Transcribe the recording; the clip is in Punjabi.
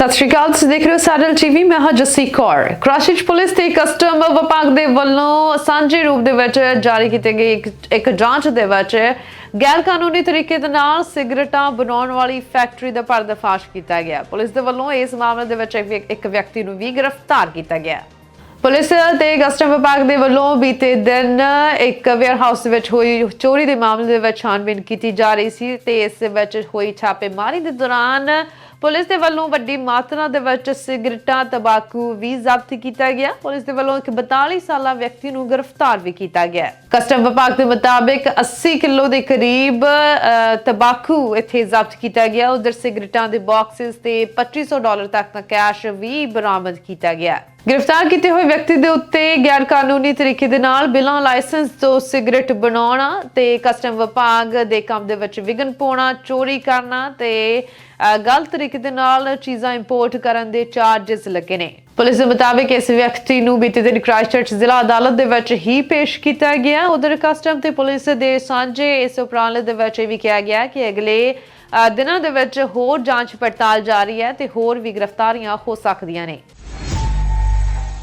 ਸਤਿ ਸ਼੍ਰੀ ਅਕਾਲ, ਤੁਸੀਂ ਦੇਖ ਰਹੇ ਹੋ ਸਾਡਲ ਟੀਵੀ ਮੈਂ ਹਾਂ ਜੱਸੀ ਕੌਰ। ਕ੍ਰਾਸ਼ਿਸ਼ ਪੁਲਿਸ ਤੇ ਕਸਟਮ ਵਿਭਾਗ ਦੇ ਵੱਲੋਂ ਸਾਂਝੇ ਰੂਪ ਦੇ ਵਿੱਚ ਜਾਰੀ ਕੀਤੀ ਗਈ ਇੱਕ ਜਾਂਚ ਦੇ ਵਿੱਚ ਗੈਰ ਕਾਨੂੰਨੀ ਤਰੀਕੇ ਦੇ ਨਾਲ ਸਿਗਰਟਾਂ ਬਣਾਉਣ ਵਾਲੀ ਫੈਕਟਰੀ ਦਾ ਪਰਦਾਫਾਸ਼ ਕੀਤਾ ਗਿਆ। ਪੁਲਿਸ ਦੇ ਵੱਲੋਂ ਇਸ ਮਾਮਲੇ ਦੇ ਵਿੱਚ ਇੱਕ ਵਿਅਕਤੀ ਨੂੰ ਵੀ ਗ੍ਰਿਫਤਾਰ ਕੀਤਾ ਗਿਆ। ਪੁਲਿਸ ਤੇ ਕਸਟਮ ਵਿਭਾਗ ਦੇ ਵੱਲੋਂ ਬੀਤੇ ਦਿਨ ਇੱਕ ਵੇਅਰਹਾਊਸ ਵਿੱਚ ਹੋਈ ਚੋਰੀ ਦੇ ਮਾਮਲੇ ਦੇ ਵਿੱਚ ਛਾਨਬੀਨ ਕੀਤੀ ਜਾ ਰਹੀ ਸੀ ਤੇ ਇਸ ਵਿੱਚ ਹੋਈ ਛਾਪੇਮਾਰੀ ਦੇ ਦੌਰਾਨ ਪੁਲਿਸ ਦੇ ਵੱਲੋਂ ਵੱਡੀ ਮਾਤਰਾ ਦੇ ਵਿੱਚ ਸਿਗਰਟਾਂ ਤੰਬਾਕੂ ਵੀ ਜ਼ਬਤ ਕੀਤਾ ਗਿਆ। ਪੁਲਿਸ ਦੇ ਵੱਲੋਂ ਇੱਕ 42 ਸਾਲਾ ਵਿਅਕਤੀ ਨੂੰ ਗ੍ਰਿਫਤਾਰ ਵੀ ਕੀਤਾ ਗਿਆ ਕਸਟਮ ਵਿਭਾਗ ਦੇ ਮੁਤਾਬਿਕ 80 ਕਿਲੋ ਦੇ ਕਰੀਬ ਅ, ਤੰਬਾਕੂ ਇੱਥੇ ਜ਼ਬਤ ਕੀਤਾ ਗਿਆ। ਉਧਰ ਸਿਗਰਟਾਂ ਦੇ ਬਾਕਸਸ ਤੇ 2500 ਡਾਲਰ ਤੱਕ ਦਾ ਕੈਸ਼ ਵੀ ਬਰਾਮਦ ਕੀਤਾ ਗਿਆ ਗ੍ਰਿਫਤਾਰ ਕੀਤੇ ਹੋਏ ਵਿਅਕਤੀ ਦੇ ਉੱਤੇ ਗੈਰ ਕਾਨੂੰਨੀ ਤਰੀਕੇ ਦੇ ਨਾਲ ਬਿਨਾਂ ਲਾਇਸੈਂਸ ਤੋਂ ਸਿਗਰਟ ਬਣਾਉਣਾ ਤੇ ਕਸਟਮ ਵਿਭਾਗ ਦੇ ਕੰਮ ਦੇ ਵਿੱਚ ਵਿਘਨ ਪਾਉਣਾ, ਚੋਰੀ ਕਰਨਾ ਤੇ ਗਲਤ ਤਰੀਕੇ ਦੇ ਨਾਲ ਚੀਜ਼ਾਂ ਇੰਪੋਰਟ ਕਰਨ ਦੇ ਚਾਰजेस ਲੱਗੇ ਨੇ। ਪੁਲਿਸ ਦੇ ਮੁਤਾਬਿਕ ਇਸ ਵਿਅਕਤੀ ਨੂੰ ਬੀਤੇ ਦਿਨ ਕ੍ਰਾਈਸਟਚਰਚ ਜ਼ਿਲ੍ਹਾ ਅਦਾਲਤ ਦੇ ਵਿੱਚ ਹੀ ਪੇਸ਼ ਕੀਤਾ ਗਿਆ। ਉਧਰ ਕਸਟਮ ਤੇ ਪੁਲਿਸ ਦੇ ਸਾਂਝੇ ਇਸ ਉਪਰਾਲੇ ਦੇ ਵਿੱਚ ਇਹ ਵੀ ਕਿਹਾ ਗਿਆ ਕਿ ਅਗਲੇ ਦਿਨਾਂ ਦੇ ਵਿੱਚ ਹੋਰ ਜਾਂਚ ਪੜਤਾਲ ਜਾਰੀ ਹੈ ਤੇ ਹੋਰ ਵੀ ਗ੍ਰਿਫਤਾਰੀਆਂ ਹੋ ਸਕਦੀਆਂ ਨੇ।